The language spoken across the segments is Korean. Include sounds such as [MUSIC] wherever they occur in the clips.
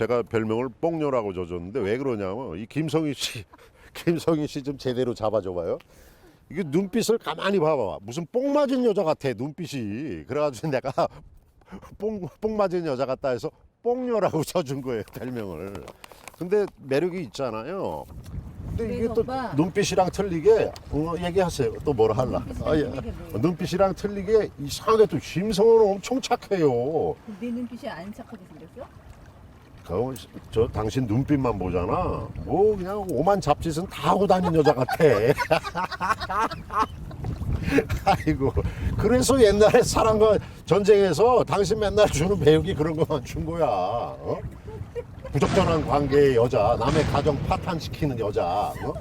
제가 별명을 뽕녀라고 져줬는데 왜 그러냐면 이 김성희 씨, [LAUGHS] 김성희 씨 좀 제대로 잡아줘봐요. 이게 눈빛을 가만히 봐봐. 무슨 뽕 맞은 여자 같아 눈빛이. 그래가지고 [LAUGHS] 내가 뽕, 뽕 맞은 여자 같다 해서 뽕녀라고 져준 거예요 별명을. 근데 매력이 있잖아요. 근데 이게 또 오빠. 눈빛이랑 틀리게 어, 얘기하세요. 또 뭐라 할라? 아, 예. 틀리게 뭐. 눈빛이랑 틀리게 이상하게 또 김성호는 엄청 착해요. 내 눈빛이 안 착하게 생겼어? 그, 저 당신 눈빛만 보잖아. 뭐 그냥 오만 잡짓은 다 하고 다닌 여자 같아. [LAUGHS] 아이고 그래서 옛날에 사랑과 전쟁에서 당신 맨날 주는 배역이 그런 것만 준 거야. 어? 부적절한 관계의 여자, 남의 가정 파탄시키는 여자. 어?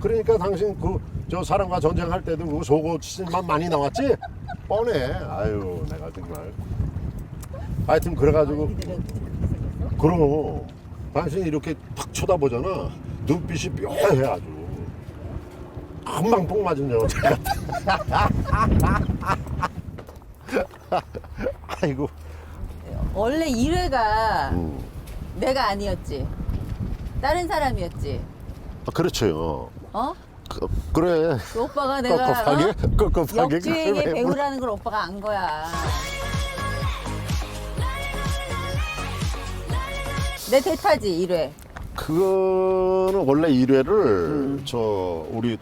그러니까 당신 그 저 사랑과 전쟁할 때도 그 속옷 씬만 많이 나왔지? 뻔해. 아유 내가 정말. 하여튼 그래가지고 그럼 당신이 이렇게 탁 쳐다보잖아 눈빛이 묘해 아주 금방 뽕 맞은 여자 같아 [LAUGHS] 아이고 원래 1회가 음. 내가 아니었지. 다른 사람이었지. 아, 그렇죠 어? 그, 그래 그 오빠가 내가 어? 깝깝하게 역주행의 그걸 왜 배우라는 걸 오빠가 안 거야. 내 대타지 1회. 그거는 원래 1회를 음. 저 우리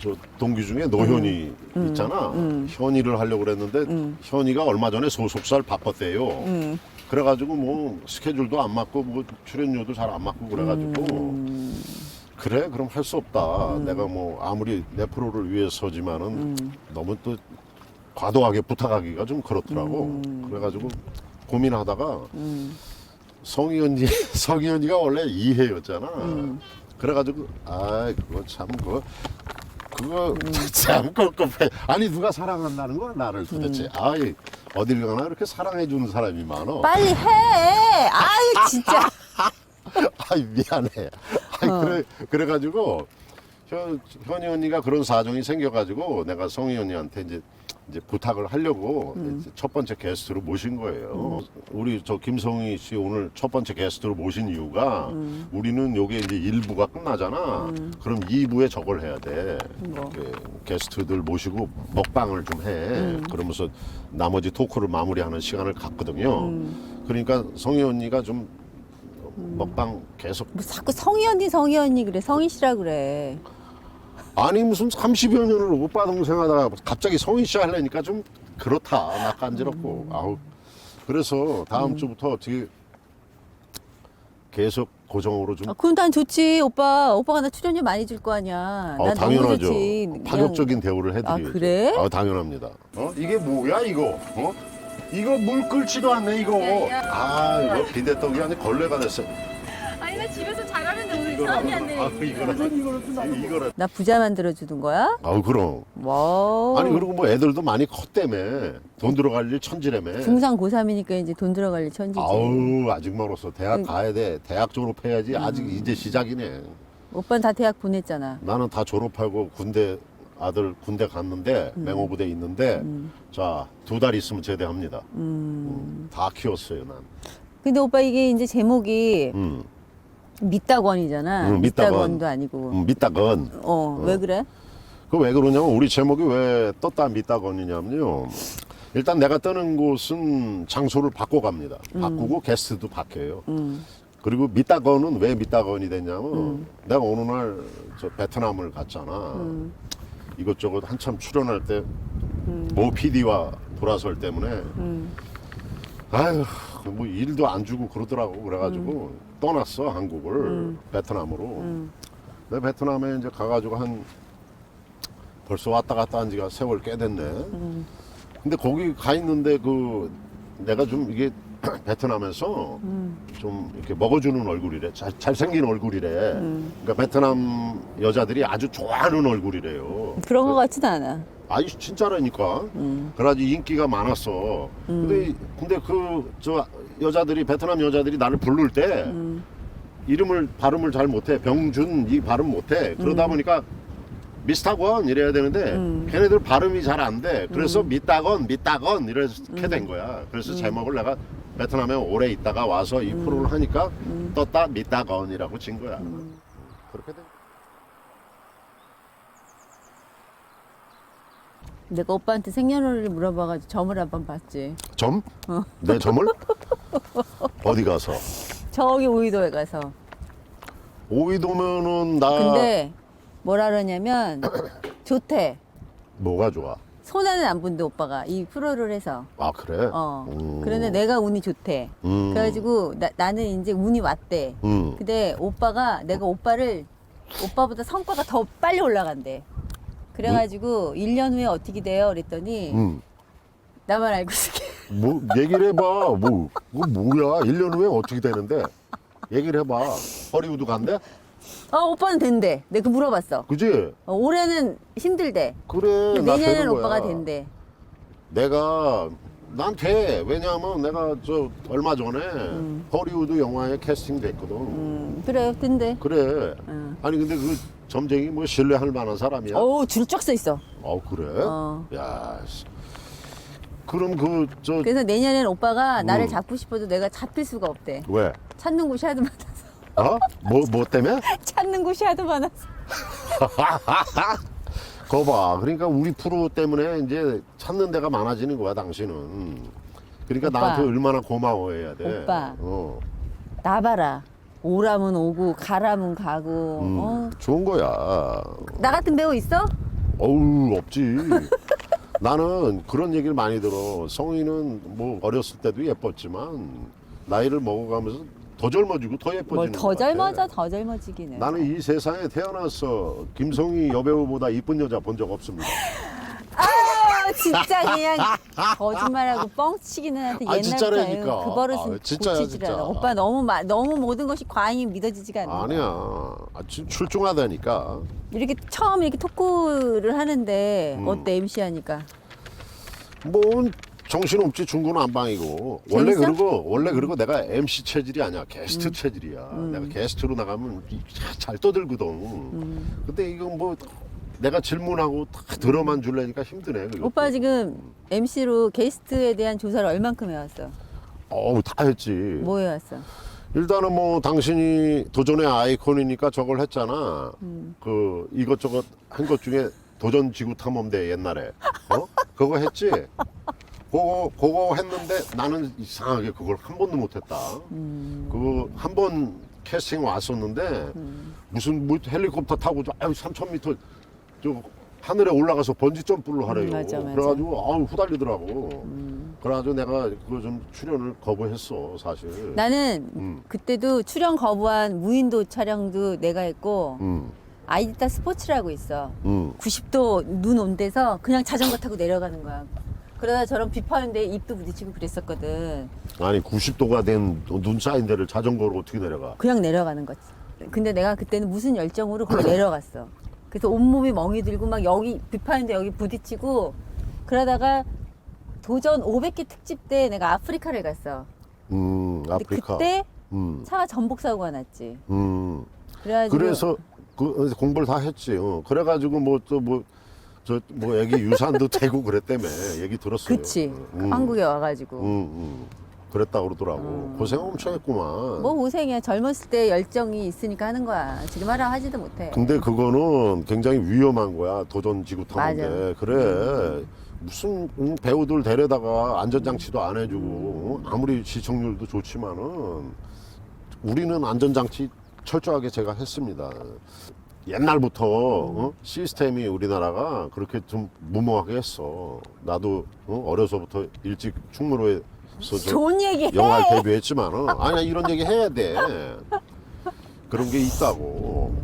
저 동기 중에 노현이 있잖아 음. 현이를 하려고 그랬는데 현이가 얼마 전에 소속사를 바꿨대요 음. 그래가지고 뭐 스케줄도 안 맞고 뭐 출연료도 잘 안 맞고 그래가지고 음. 그래 그럼 할 수 없다 내가 뭐 아무리 내 프로를 위해서지만은 음. 너무 또 과도하게 부탁하기가 좀 그렇더라고 그래가지고 고민하다가 음. 성희 언니 성희 언니가 원래 이해였잖아 음. 그래가지고 아 그거 참 그거 그거 음. [LAUGHS] 참 깝깝해 아니 누가 사랑한다는 거야 나를 도대체 음. 아이 어딜 가나 이렇게 사랑해 주는 사람이 많어 빨리 해. 아유 진짜. [LAUGHS] 아이 미안해. 아이 어. 그래 그래가지고 현 현이 언니가 그런 사정이 생겨가지고 내가 성희 언니한테 이제 이제 부탁을 하려고 음. 이제 첫 번째 게스트로 모신 거예요. 우리 저 김성희 씨 오늘 첫 번째 게스트로 모신 이유가 음. 우리는 요게 이제 1부가 끝나잖아. 그럼 2부에 저걸 해야 돼. 뭐. 게스트들 모시고 먹방을 좀 해. 음. 그러면서 나머지 토크를 마무리하는 시간을 갖거든요. 음. 그러니까 성희 언니가 좀 먹방 계속 뭐 자꾸 성희 언니 성희 언니 그래 성희 씨라 그래. 아니 무슨 30여 년을 오빠 동생 하다가 갑자기 성희 씨 하려니까 좀 그렇다 낯간지럽고 아우 그래서 다음 주부터 어떻게 계속 고정으로 좀 아, 그건 난 좋지 오빠. 오빠가 나 출연료 많이 줄 거 아니야. 어, 난 너무 당연하죠. 좋지. 그냥- 파격적인 대우를 해드리죠. 아, 그래? 아, 당연합니다. 어? 이게 뭐야 이거? 어? 이거 물 끓지도 않네 이거. 아 이거 비대떡이 아니 걸레가 됐어. 아니 나 집에서 잘하는데 오늘 이거라. 싸움이 안 되네. 아, 이거라. 이거라. 나 부자 만들어 주는 거야? 아우 그럼. 와. 아니 그리고 뭐 애들도 많이 컸다며 돈 들어갈 일 천지라며. 중상 고3이니까 이제 돈 들어갈 일 천지지. 아우 아직 멀었어. 대학 응. 가야 돼. 대학 졸업해야지. 아직 이제 시작이네. 오빠는 다 대학 보냈잖아. 나는 다 졸업하고 군대 아들 군대 갔는데 맹호부대 있는데 자 두 달 있으면 제대합니다. 음, 다 키웠어요 난. 근데 오빠 이게 이제 제목이 음, 밑다건이잖아. 응, 밑다건. 밑다건 도 아니고. 음, 밑다건. 어, 왜 그래? 그 왜 그러냐면 우리 제목이 왜 떴다 밑다건이냐면요. 일단 내가 뜨는 곳은 장소를 바꿔갑니다. 바꾸고 게스트도 바뀌어요. 음. 그리고 밑다건은 왜 밑다건이 됐냐면 내가 어느 날 저 베트남을 갔잖아. 이것저것 한참 출연할 때 모 PD와 돌아설 때문에 아유 뭐 일도 안 주고 그러더라고 그래가지고 떠났어 한국을 베트남으로. 내 베트남에 이제 가가지고 한 벌써 왔다 갔다 한 지가 세월 꽤 됐네. 근데 거기 가 있는데 그 내가 좀 이게 [CLEARS THROAT] 베트남에서 좀 이렇게 먹어주는 얼굴이래. 잘, 잘생긴 얼굴이래. 그러니까 베트남 여자들이 아주 좋아하는 얼굴이래요. 그런 거 같지는 않아. 아이 진짜라니까. 그래가지고 인기가 많았어. 근데 근데 그 저 여자들이 베트남 여자들이 나를 부를 때 이름을 발음을 잘 못해. 병준 이 발음 못해. 그러다 보니까 미스타건 이래야 되는데 걔네들 발음이 잘 안 돼. 그래서 미따건 미따건 이렇게 된 거야. 그래서 제목을 내가 베트남에 오래 있다가 와서 이 프로를 하니까 떴다 미다건이라고 진 거야. 그렇게 돼. 내가 오빠한테 생년월일을 물어봐가지고 점을 한번 봤지. 점? 어. 내 점을? 어디 가서? 저기 오이도에 가서. 오이도면은 나 근데 뭐라 그러냐면 [CLEARS THROAT] 좋대. 뭐가 좋아? 손해는 안 본대 오빠가 이 프로를 해서. 아 그래? 어. 음. 그런데 내가 운이 좋대. 음. 그래가지고 나, 나는 이제 운이 왔대. 음. 근데 오빠가 내가 오빠를 오빠보다 성과가 더 빨리 올라간대. 그래가지고 1년 후에 어떻게 돼요? 그랬더니 음. 나만 알고 있을게. 뭐 얘기를 해봐. 뭐 그거 뭐야? 1년 후에 어떻게 되는데? 얘기를 해봐. 허리우드 간대? 어 오빠는 된대. 내가 그 물어봤어. 그지? 어, 올해는 힘들대. 그래. 근데 나 내년에는 되는 거야. 오빠가 된대. 내가 난 돼. 왜냐하면 내가 저 얼마 전에 허리우드 영화에 캐스팅 됐거든. 음, 그래 된대. 그래. 응. 아니 근데 그 점쟁이 뭐 신뢰할 만한 사람이야? 어우 줄쫙써 있어. 어 그래? 어. 야. 씨. 그럼 그 저 그래서 내년에는 오빠가 나를 음. 잡고 싶어도 내가 잡힐 수가 없대. 왜? 찾는 곳이 하도 많아서. 어? 뭐 뭐 때문에? [LAUGHS] 찾는 곳이 하도 많아서. [LAUGHS] 거 봐. 그러니까 우리 프로 때문에 이제 찾는 데가 많아지는 거야, 당신은. 그러니까 오빠. 나한테 얼마나 고마워해야 돼. 오빠. 어. 나 봐라. 오라면 오고 가라면 가고. 음, 어. 좋은 거야. 나 같은 배우 있어? 어우, 없지. [LAUGHS] 나는 그런 얘기를 많이 들어. 성인은 뭐 어렸을 때도 예뻤지만 나이를 먹어가면서 더 젊어지고 더 예뻐지는 뭘더것 같아. 젊어져 더 젊어지기는. 나는 이 세상에 태어나서 김성희 여배우보다 이쁜 여자 본 적 없습니다. 아, 진짜 그냥 거짓말하고 뻥치기는 한테 아, 옛날부터 진짜라니까. 아유, 그 버릇은 아, 진짜야, 고치질 않아. 진짜. 오빠 너무 마, 너무 모든 것이 과잉이 믿어지지가 않아. 아니야. 아, 지- 출중하다니까. 이렇게 처음 이렇게 토크를 하는데 음. 어때 MC 하니까? 뭐 정신없지 중구는 안방이고. 원래 재밌어? 그러고 원래 그러고 내가 MC 체질이 아니야. 게스트 체질이야. 내가 게스트로 나가면 이- 자- 잘 떠들거든. 근데 이거 뭐 내가 질문하고 다 들어만 줄래니까 힘드네 그것도. 오빠 지금 MC로 게스트에 대한 조사를 얼만큼 해왔어? 어우 다 했지. 뭐 해왔어? 일단은 뭐 당신이 도전의 아이콘이니까 저걸 했잖아. 그 이것저것 한 것 중에 도전 지구 탐험대 옛날에. 어? 그거 했지 그거 그거 했는데 나는 이상하게 그걸 한 번도 못했다 그거 한번 캐스팅 왔었는데 무슨 뭐 헬리콥터 타고 저 아유 3,000m 저 하늘에 올라가서 번지 점프를 하래요. 음, 맞아, 맞아. 그래가지고 아우 후달리더라고. 그래가지고 내가 그거 좀 출연을 거부했어 사실. 나는 음. 그때도 출연 거부한 무인도 촬영도 내가 했고 음, 아이디타 스포츠라고 있어. 음. 90도 눈 온 데서 그냥 자전거 타고 내려가는 거야. 그러다 저런 비 파는데 입도 부딪히고 그랬었거든. 아니 90도가 된 눈 쌓인 데를 자전거로 어떻게 내려가? 그냥 내려가는 거지. 근데 내가 그때는 무슨 열정으로 거기 내려갔어. 그래서 온몸이 멍이 들고 막 여기 비 파는데 여기 부딪히고 그러다가 도전 500개 특집 때 내가 아프리카를 갔어. 음, 근데 아프리카. 그때 음, 차가 전복 사고가 났지. 음. 그래가지고 그래서 그 공부를 다 했지. 어. 그래가지고 뭐 또 뭐 저 뭐 애기 유산도 되고 그랬다며 얘기 들었어요. 그치 음. 한국에 와가지고 음, 음. 그랬다 그러더라고. 고생 엄청 했구만. 뭐 고생이야 젊었을 때 열정이 있으니까 하는 거야 지금 하라 하지도 못해 근데 그거는 굉장히 위험한 거야. 도전 지구 타는데. 맞아. 음. 그래. 무슨 음, 배우들 데려다가 안전장치도 안 해주고 어? 아무리 시청률도 좋지만은 우리는 안전장치 철저하게 제가 했습니다. 옛날부터 어? 시스템이 우리나라가 그렇게 좀 무모하게 했어. 나도 어? 어려서부터 일찍 충무로에서 저 좋은 얘기 해. 영화를 데뷔했지만 은 아니야 이런 얘기 해야 돼. 그런 게 있다고.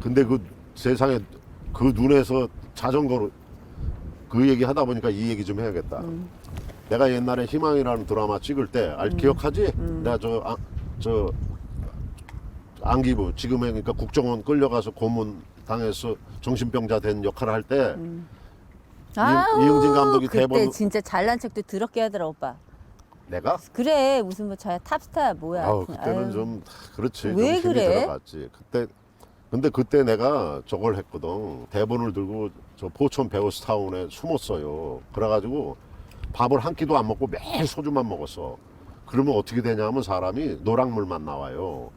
근데 그 세상에 그 눈에서 자전거로 그 얘기 하다 보니까 이 얘기 좀 해야겠다. 내가 옛날에 희망이라는 드라마 찍을 때 알, 기억하지? 내가 저, 아, 저 안기부 지금의 그러니까 국정원 끌려가서 고문 당해서 정신병자 된 역할을 할때 아우, 이응진 감독이 그때 대본- 진짜 잘난 척도 더럽게 하더라 오빠. 내가? 그래 무슨 뭐 자, 탑스타 뭐야. 아우 그때는 아유. 좀 그렇지. 왜 좀 그래? 들어갔지. 그때 근데 그때 내가 저걸 했거든. 대본을 들고 저 포천 베어스타운에 숨었어요. 그래가지고 밥을 한 끼도 안 먹고 매일 소주만 먹었어. 그러면 어떻게 되냐면 사람이 노랑물만 나와요.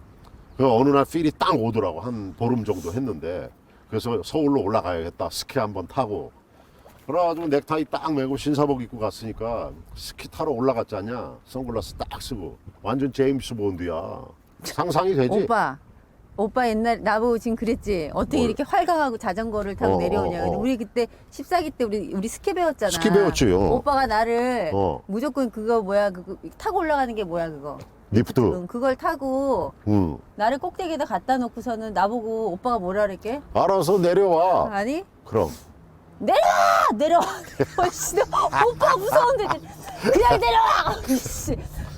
그 어느 날 필이 딱 오더라고 한 보름 정도 했는데 그래서 서울로 올라가야겠다 스키 한번 타고 그래가지고 넥타이 딱 메고 신사복 입고 갔으니까 스키 타러 올라갔잖냐 선글라스 딱 쓰고 완전 제임스 본드야 상상이 되지 오빠. 오빠 옛날 나보고 지금 그랬지. 어떻게 뭘? 이렇게 활강하고 자전거를 타고 어, 내려오냐. 어, 어. 우리 그때 14기 때 우리 우리 스키 배웠잖아. 스키 배웠지, 어. 오빠가 나를 어. 무조건 그거 뭐야 그거 타고 올라가는 게 뭐야 그거. 리프트 응, 그걸 타고 응. 나를 꼭대기에다 갖다 놓고서는 나보고 오빠가 뭐라 그랬게? 알아서 내려와 아니 그럼 아, 내려와. 씨, [LAUGHS] 오빠 무서운데 그냥 내려와. [LAUGHS] 씨.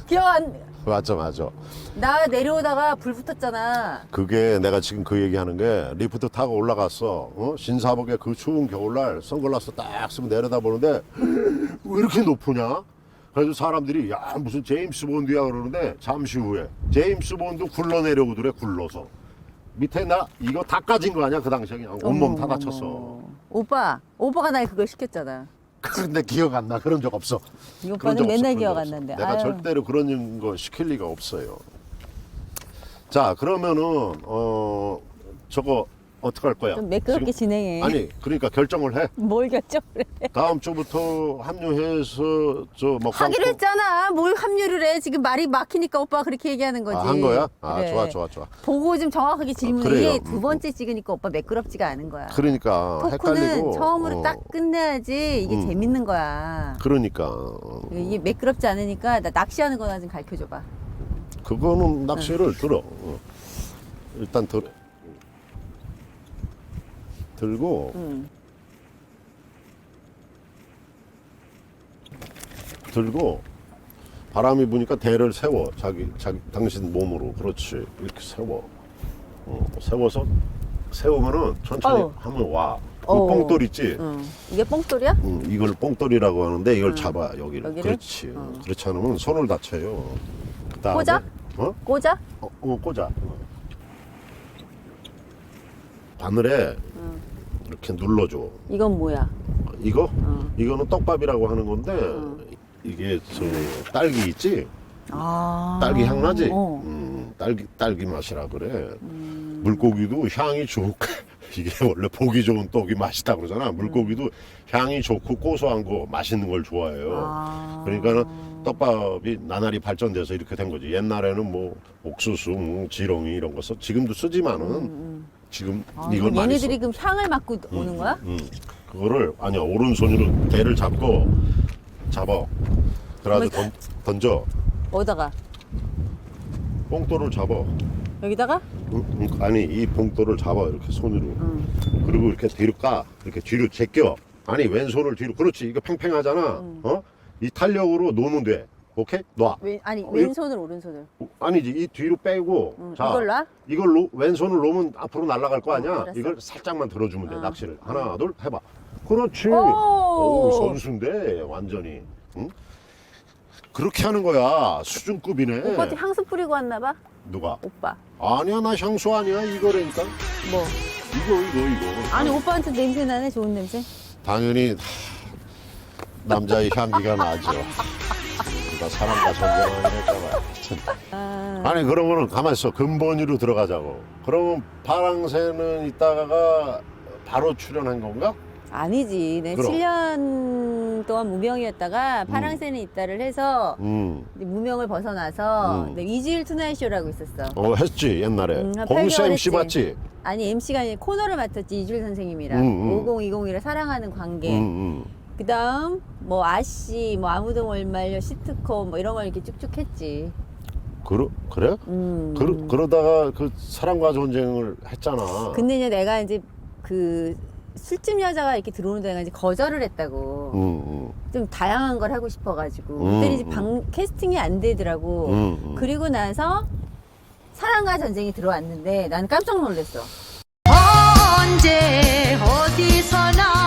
기억 안. 맞아 맞아 나 내려오다가 불 붙었잖아. 그게 내가 지금 그 얘기하는 게 리프트 타고 올라갔어. 어? 신사복에 그 추운 겨울날 선글라스 딱 쓰고 내려다 보는데 [GASPS] 왜 이렇게 높으냐? 그래서 사람들이 야 무슨 제임스 본드야 그러는데 잠시 후에 제임스 본드 굴러 내려오더래 굴러서 밑에 나 이거 다 까진 거 아니야 그 당시에 그냥 온몸 다 다쳤어. 오빠, 오빠가 날 그걸 시켰잖아. 근데 기억 안 나 그런 적 없어. 이 그런 오빠는 적 맨날 없어, 그런 기억 적 안 없어. 난대. 내가 아유. 절대로 그런 거 시킬 리가 없어요. 자 그러면은 어 저거 어떻게 할 거야? 좀 매끄럽게 지금- 진행해. 아니 그러니까 결정을 해. [LAUGHS] 뭘 결정을 해? 다음 주부터 합류해서 저 먹방 하기로 했잖아. 뭘 합류를 해? 지금 말이 막히니까 오빠가 그렇게 얘기하는 거지. 아, 한 거야? 아 그래. 좋아 좋아 좋아. 보고 좀 정확하게 질문해. 그래요. 이게 두 번째 찍으니까 오빠 매끄럽지가 않은 거야. 그러니까 토크는 헷갈리고. 처음으로 어, 딱 끝내야지 이게 음. 재밌는 거야. 그러니까 어, 이게 매끄럽지 않으니까 나 낚시하는 거나 좀 가르쳐 줘봐. 그거는 낚시를 들어. 어. 일단 들 들고 응. 들고 바람이 부니까 대를 세워 자기 자기 당신 몸으로 그렇지 이렇게 세워 어, 세워서 세우면은 천천히 어우. 하면 와. 그 어우. 뽕돌 있지. 응. 이게 뽕돌이야? 음, 이걸 뽕돌이라고 하는데 이걸 잡아 여기를. 여기를? 그렇지. 어. 그렇지 않으면 손을 다쳐요. 그다음에 꽂아? 어? 꽂아? 어, 어 꽂아. 바늘에 이렇게 눌러줘. 이건 뭐야? 이거? 어. 이거는 떡밥이라고 하는 건데 이게 저 딸기 있지? 아. 딸기 향 나지? 어. 음, 딸기 딸기 맛이라 그래. 물고기도 향이 좋고 [LAUGHS] 이게 원래 보기 좋은 떡이 맛있다 그러잖아. 물고기도 향이 좋고 고소한 거 맛있는 걸 좋아해요. 아. 그러니까는 떡밥이 나날이 발전돼서 이렇게 된 거지. 옛날에는 뭐 옥수수, 뭐 지렁이 이런 거 써. 지금도 쓰지만은 지금 아, 이걸 그럼. 얘네들이 그럼 향을 맡고 오는 거야? 음, 그거를 아니야 오른손으로 대를 잡고 잡아. 그래가지고 던, 던져. 어디다가? 뽕돌을 잡아. 여기다가? 응, 응, 아니 이 봉돌을 잡아 이렇게 손으로 응. 그리고 이렇게 뒤로 까 이렇게 뒤로 제껴 아니 왼손을 뒤로 그렇지 이거 팽팽하잖아 어? 이 탄력으로 놓으면 돼 오케이? 놔 왼, 아니 어, 왼손을 오른손을. 아니지 이 뒤로 빼고 응, 자 이걸 놔? 이걸 놓, 왼손을 놓으면 앞으로 날아갈 거 아니야 알았어. 이걸 살짝만 들어주면 돼 어. 낚시를 하나 둘 해봐 그렇지 오! 어우 선수인데 완전히 응? 그렇게 하는 거야 수준급이네 오빠한테 향수 뿌리고 왔나 봐? 누가? 오빠. 아니야 나 향수 아니야 이거라니까 뭐? 이거 이거 이거 아니 오빠한테 냄새 나네 좋은 냄새. 당연히 하, 남자의 향기가 나죠. [LAUGHS] 우리가 사람과 전쟁을 했잖아. 아, 아니 그러면은 가만 있어 근본으로 들어가자고. 그러면 파랑새는 이따가 바로 출연한 건가? 아니지. 내 그럼. 7년 동안 무명이었다가 파랑새는 있다를 해서 음. 이제 무명을 벗어나서 음. 내 이주일 투나잇 쇼라고 있었어. 어 했지 옛날에. 음, 한 홍수 8개월 MC 했지. 맞지? 아니 MC가 아니라 코너를 맡았지 이주일 선생님이랑 음, 음. 5020이랑 사랑하는 관계. 음, 음. 그 다음 뭐 아씨 뭐 아무도 뭘 말려 시트콤 뭐 이런 걸 이렇게 쭉쭉 했지. 그러, 그래? 음. 그러, 그러다가 그 사랑과 전쟁을 했잖아. 근데 이제 내가 이제 그 술집 여자가 이렇게 들어오는 데가 이제 거절을 했다고. 음, 음. 좀 다양한 걸 하고 싶어가지고. 음, 그때 이제 음. 방 캐스팅이 안 되더라고. 음, 음. 그리고 나서 사랑과 전쟁이 들어왔는데 난 깜짝 놀랐어. 언제 어디서나